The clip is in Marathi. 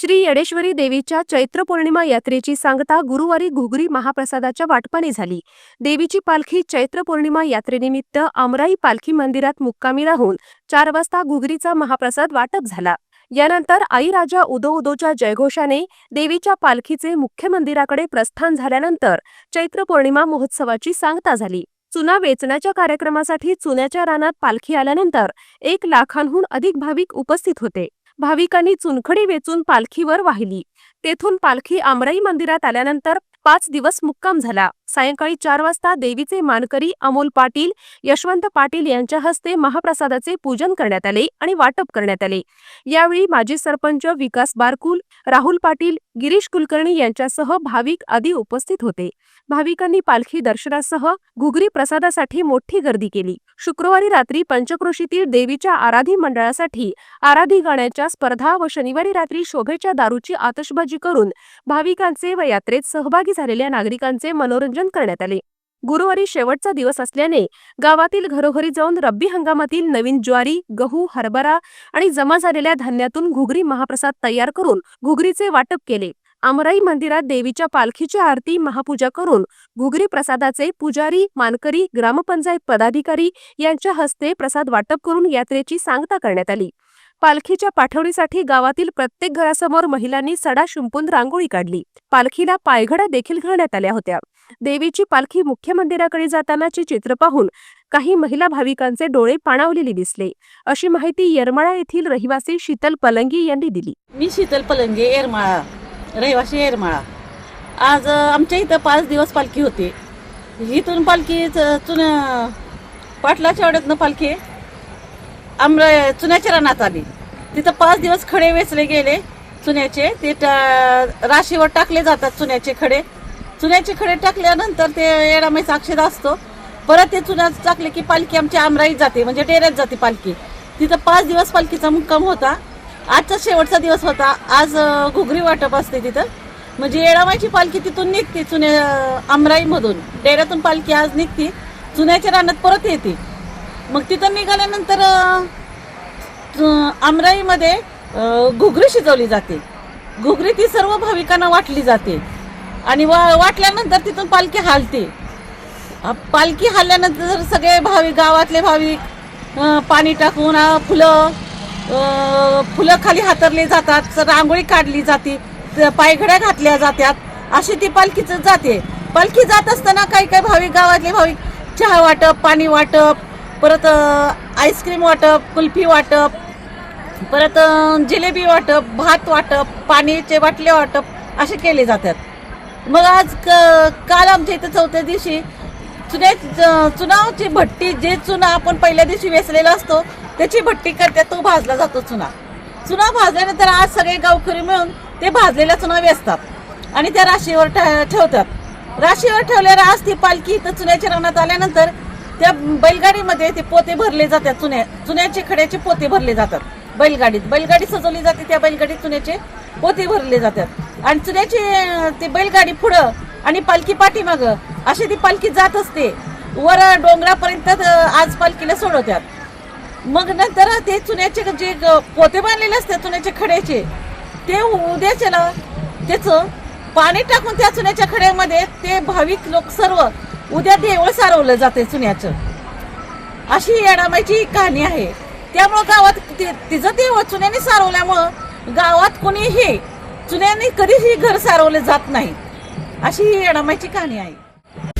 श्री येडेश्वरी देवीच्या चैत्र पौर्णिमा यात्रेची सांगता गुरुवारी घुगरी महाप्रसादाच्या वाटपाने झाली. देवीची पालखी चैत्र पौर्णिमा यात्रेनिमित्त अमराई पालखी मंदिरात मुक्कामी राहून चार वाजता घुगरीचा महाप्रसाद वाटप झाला. यानंतर आई राजा उदो उदोच्या जयघोषाने देवीच्या पालखीचे मुख्य मंदिराकडे प्रस्थान झाल्यानंतर चैत्र पौर्णिमा महोत्सवाची सांगता झाली. चुना वेचण्याच्या कार्यक्रमासाठी चुन्याच्या रानात पालखी आल्यानंतर एक लाखांहून अधिक भाविक उपस्थित होते. भाविकांनी चुनखडी वेचून पालखीवर वाहिली. तेथून पालखी आमराई मंदिरात आल्यानंतर पाच दिवस मुक्काम झाला. सायंकाळी चार वाजता देवीचे मानकरी अमोल पाटील यशवंत पाटील यांच्या हस्ते महाप्रसादाचे पूजन करण्यात आले आणि वाटप करण्यात आले. यावेळी माजी सरपंच विकास बारकुल राहुल पाटील गिरीश कुलकर्णी यांच्यासह भाविक आदी उपस्थित होते. भाविकांनी पालखी दर्शनासह घुगरी प्रसादासाठी मोठी गर्दी केली. शुक्रवारी रात्री पंचक्रोशीतील देवीच्या आराधी मंडळासाठी आराधी गाण्याच्या स्पर्धा व शनिवारी रात्री शोभेच्या दारूची आतषबाजी करून भाविकांचे व यात्रेत सहभागी झालेल्या नागरिकांचे मनोरंजन करण्यात आले. गुरुवारी शेवटचा दिवस असल्याने गावातील घरोघरी जाऊन रब्बी हंगामातील नवीन ज्वारी गहू हरभरा आणि जमा झालेल्या धान्यातून घुगरी महाप्रसाद तयार करून घुगरीचे वाटप केले. आमराई मंदिरात देवीच्या पालखीची आरती महापूजा करून घुगरी प्रसादाचे पुजारी मानकरी ग्रामपंचायत पदाधिकारी यांच्या हस्ते प्रसाद वाटप करून यात्रेची सांगता करण्यात आली. पालखीच्या पाठवणीसाठी गावातील प्रत्येक घरासमोर महिलांनी सडा शिंपून रांगोळी काढली. पालखीला पायघड्या देखील घालण्यात आल्या होत्या. देवीची पालखी मुख्य मंदिराकडे जातानाचे चित्र पाहून काही महिला भाविकांचे डोळे पाणावलेले दिसले. अशी माहिती येरमाळा येथील रहिवासी शीतल पलंगी यांनी दिली. मी शीतल पलंगी येरमाळा. रहिवासी येरमाळा. आज आमच्या इथं पाच दिवस पालखी होती. इथून पालखी च- चुन पाटलाच्या वाड्यातनं पालखी आम्र चुन्याच्या रानात आली. तिथं पाच दिवस खडे वेचले गेले चुन्याचे. ते राशीवर टाकले जातात चुन्याचे खडे. चुन्याचे खडे टाकल्यानंतर ते येडामाईचा अक्षर असतो. परत ते चुन्यात टाकले की पालखी आमची आमराईत जाते म्हणजे डेऱ्यात जाते पालखी. तिथं पाच दिवस पालखीचा मुक्काम होता. आजचा शेवटचा दिवस होता. आज घुगरी वाटप असते तिथं. म्हणजे येडामाईची पालखी तिथून निघते चुन्या आमराईमधून. डेऱ्यातून पालखी आज निघते. चुन्याच्या रानात परत येते. मग तिथं निघाल्यानंतर आमराईमध्ये घुगरी शिजवली जाते. घुगरी ती सर्व भाविकांना वाटली जाते. आणि वा वाटल्यानंतर तिथून पालखी हालते. पालखी हालल्यानंतर सगळे भाविक गावातले भाविक पाणी टाकून फुलं फुलं खाली हातरली जातात रांगोळी काढली जाते पायघड्या घातल्या जातात अशी ती पालखीच जाते. पालखी जात असताना काही काही भाविक गावातले भाविक चहा वाटप पाणी वाटप परत आईस्क्रीम वाटप कुल्फी वाटप परत जिलेबी वाटप भात वाटप पाण्याचे बाटले वाटप असे केले जातात. मग आज क- काल आमच्या इथं चौथ्या दिवशी चुने चुनावची भट्टी जे चुना आपण पहिल्या दिवशी वेचलेला असतो त्याची भट्टी करतात तो भाजला जातो चुना. चुना भाजल्यानंतर आज सगळे गावकरी मिळून ते भाजलेला चुना वेचतात आणि त्या राशीवर ठ- ठेवतात. राशीवर ठेवल्यावर आज ती पालखी इथं चुन्याच्या रानात आल्यानंतर त्या बैलगाडीमध्ये ते पोते भरले जातात चुन्या चुन्याचे खड्याचे पोते भरले जातात. बैलगाडीत बैलगाडी सजवली जाते त्या बैलगाडीत चुन्याचे पोते भरले जातात. आणि चुन्याचे ते बैलगाडी पुढं आणि पालखी पाठीमागं अशी ती पालखी जात असते. वर डोंगरापर्यंत आज पालखीला सोडवतात. मग नंतर ते चुन्याचे जे पोते बांधलेले असतात चुन्याचे खड्याचे ते उद्याच्याला त्याचं पाणी टाकून त्या चुन्याच्या खड्यामध्ये ते भाविक लोक सर्व उद्या देवळ सारवलं जाते चुन्याचं अशी येडामाईची कहाणी आहे. त्यामुळं गावात ति- तिचं देव चुन्याने सारवल्यामुळं गावात कोणीही चुन्याने कधीही घर सारवले जात नाही. अशी ही येडामाईची कहाणी आहे.